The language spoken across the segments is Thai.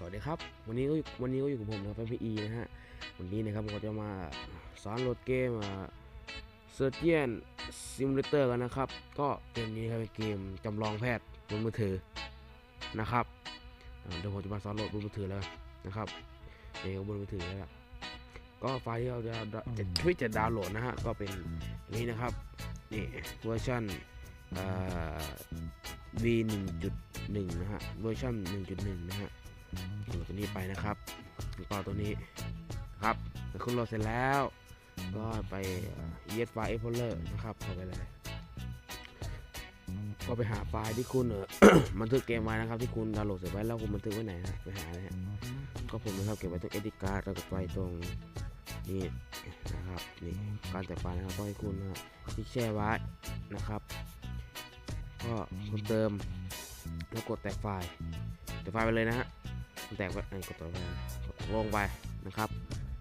สวัสดีครับ วันนี้ก็วันนี้ก็อยู่กับผมนะครับพีนะฮะวันนี้นะครับผมก็จะมาสอนโหลดเกมเซอร์เจียนซิมูเลเตอร์กันนะครับ ก็เกมนี้ครับเป็นเกมจำลองแพทย์บนมือถือนะครับเดี๋ยวผมจะมาสอนโหลดบนมือถือแล้วนะครับเดี๋ยวบนมือถือแล้วก็ไฟล์ที่เราจะจะที่จะดาวน์โหลดนะฮะก็เป็นนนี้นะครับนี่เวอร์ชันอ่า v 1.1 นะฮะเวอร์ชัน1.1 นะฮะ โหลดตัวนี้ไปนะครับแล้วก็ตัวนี้ครับเมื่อคุณโหลดเสร็จแล้ว ก็ไปเย็ดไฟล์ Explorer นะครับเข้าไปเลยก็ไปหาไฟล์ที่คุณเออบันทึกเกมไว้นะครับ ที่คุณดาวน์โหลดเสร็จไว้แล้วคุณบันทึกไว้ไหนนะไปหาเลยฮะก็ผมนะครับเก็บไว้ตรง edit card แล้วก็ไปตรงนี่นะครับนี่การแต่ไฟล์นะครับก็ให้คุณนะที่แช่ไว้นะครับ ก็คุณเติมแล้วกดแตกไฟล์แตกไฟล์ไปเลยนะฮะ คุณแตกไปไอ้กดต่อไปลงไปนะครับ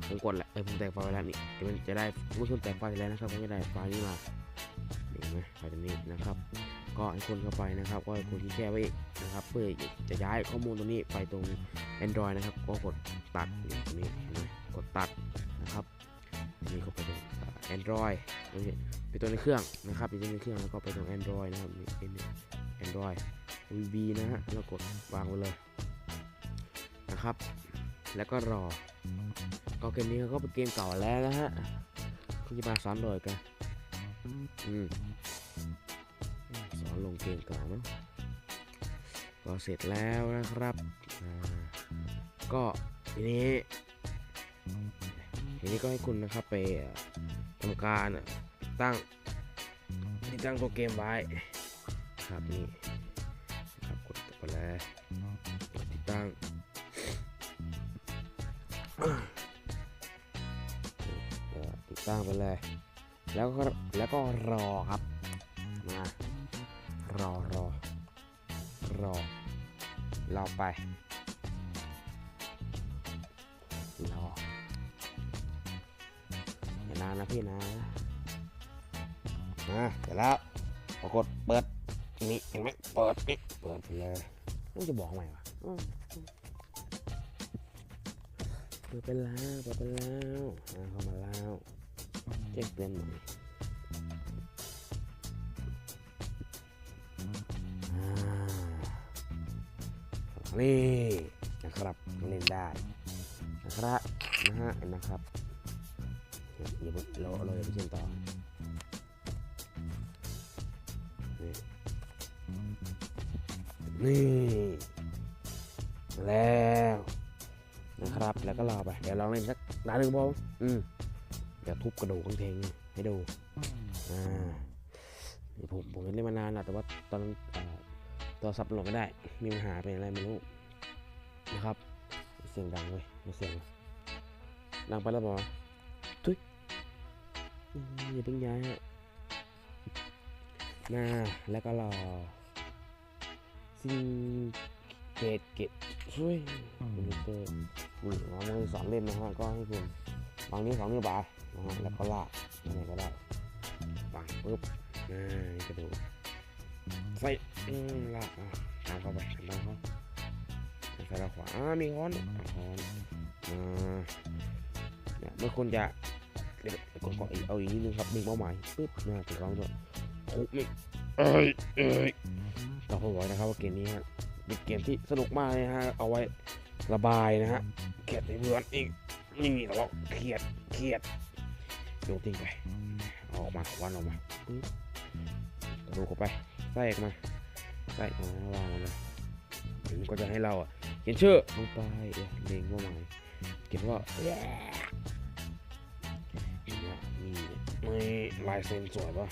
ผมกดแหล้วเออผมแตกไฟล์แล้วนี่เดี๋ยวมันจะได้เมื่อคุณแตกไฟล์เสร็จแล้วนะครับผมจะได้ไฟล์นี้มาเห็นไหมไฟล์ตัวนี้นะครับ ก็ให้คนเข้าไปนะครับ ก็คนที่แช่ไว้อีกนะครับ เพื่อจะย้ายข้อมูลตรงนี้ไปตรง Android นะครับ ก็กดตัดตรงนี้เห็นไหมกดตัดนะครับนี่ก็ไปตรงอ่า Android ตรงนี้ไปตัวในเครื่องนะครับไปตัวในเครื่องแล้วก็ไปตรง Android นะครับนี่เป็น Android VB นะฮะแล้วกดวางไว้เลย นะครับ แล้วก็รอ ก็เกมนี้ก็เป็นเกมเก่าแล้วนะฮะคุณจะมาสอนโดยกันอืมสอนลงเกมเก่ามั้งก็เสร็จแล้วนะครับ ก็ทีนี้ทีนี้ก็ให้คุณนะครับไปทำการตั้งติดตั้งตัวเกมไว้ครับนี่ครับกดไปเลยกดติดตั้ง ติดตั้งไปเลย แล้วก็แล้วก็รอครับ มารอรอรอรอไปรออย่านานนะพี่นะมาเสร็จแล้วปรากฏเปิดนี่เห็นไหมเปิดนี่เปิดไปเลยต้องจะบอกใหม่วะ เปิดไปแล้วเปิดไปแล้วอ่าเข้ามาแล้วแจ้งเตือนหน่อยอ่นี่นะครับเล่นได้นะครับนะฮะนะครับอย่าอย่าเพิ่งราเราอย่าไปเชื่อมต่อนี่นี่แล้ว นะครับ แล้วก็รอไป เดี๋ยวลองเล่นสักนาหนึ่งพออืมเดี๋ยวทุบกระดูกกางเทงให้ดู อ่านี่ผมผมเล่นมานานแล้วแต่ว่าตอนเอ่อโทรศัพท์โหลดไม่ได้ มีปัญหาเป็นอะไรไม่รู้นะครับ เสียงดังเว้ยไม่เสียงวะดังไปแล้วบอทุยอืมอย่าเพิ่งย้ายฮะหน้าแล้วก็รอซิงเกตเกตช่วยคอมพิวเตอร์ นี่เรามือสอนเล่นนะฮะก็ให้คุณวางนิ้วสองนิ้วบายนะฮะแล้วก็ลากอะไรก็ได้ปังปุ๊บอ่านี่กระดูกใส่อืมลากอะตามเข้าไปตามเข้าซ้ายและขวาอ่ามีค้อนอะค้อนอ่าเนี่ยเมื่อคุณจะเดี๋ยวกดเกาะอีกเอาอีกนิดนึงครับดึงเป้าหมายปึ๊บนะถูกต้องด้วยทุบนี่เอ้ยเอ้ยเราพูดไว้นะครับว่าเกมนี้ฮะเป็นเกมที่สนุกมากเลยนะฮะเอาไว้ระบายนะฮะ เครียดในเพื่อนอีกนี่เราเครียดเครียดโยนทิ้งไปออกมาวันออกมาปึ๊บกระดูกเข้าไปใส่ออกมาใส่ออกมาวางลงเลยถึงก็จะให้เราอะเขียนชื่อลงไปเรียวเล็งว่าหมายเขียนว่าเห็นว่านี่ไม่ลายเซ็นสวยป่ะ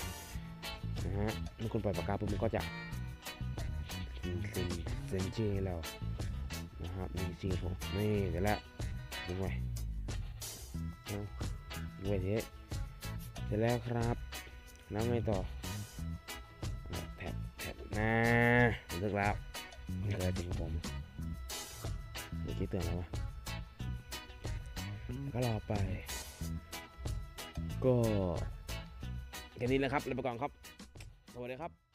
นะฮะเมื่อคุณปล่อยปากกาปุ๊บมันก็จะเซ็นเซ็นเซ็นชื่อให้เรา นะครับมีชื่อผมนี่เดี๋ยวละดึงไว้ดึงไว้ทีเสร็จแล้วครับแล้วไงต่อแท็บแท็บนะเลือกแล้วนี่เลยจริงผมเมื่อกี้เตือนแล้ววะก็รอไป ก็แค่นี้แหละครับแล้วไปก่อนครับ สวัสดีครับ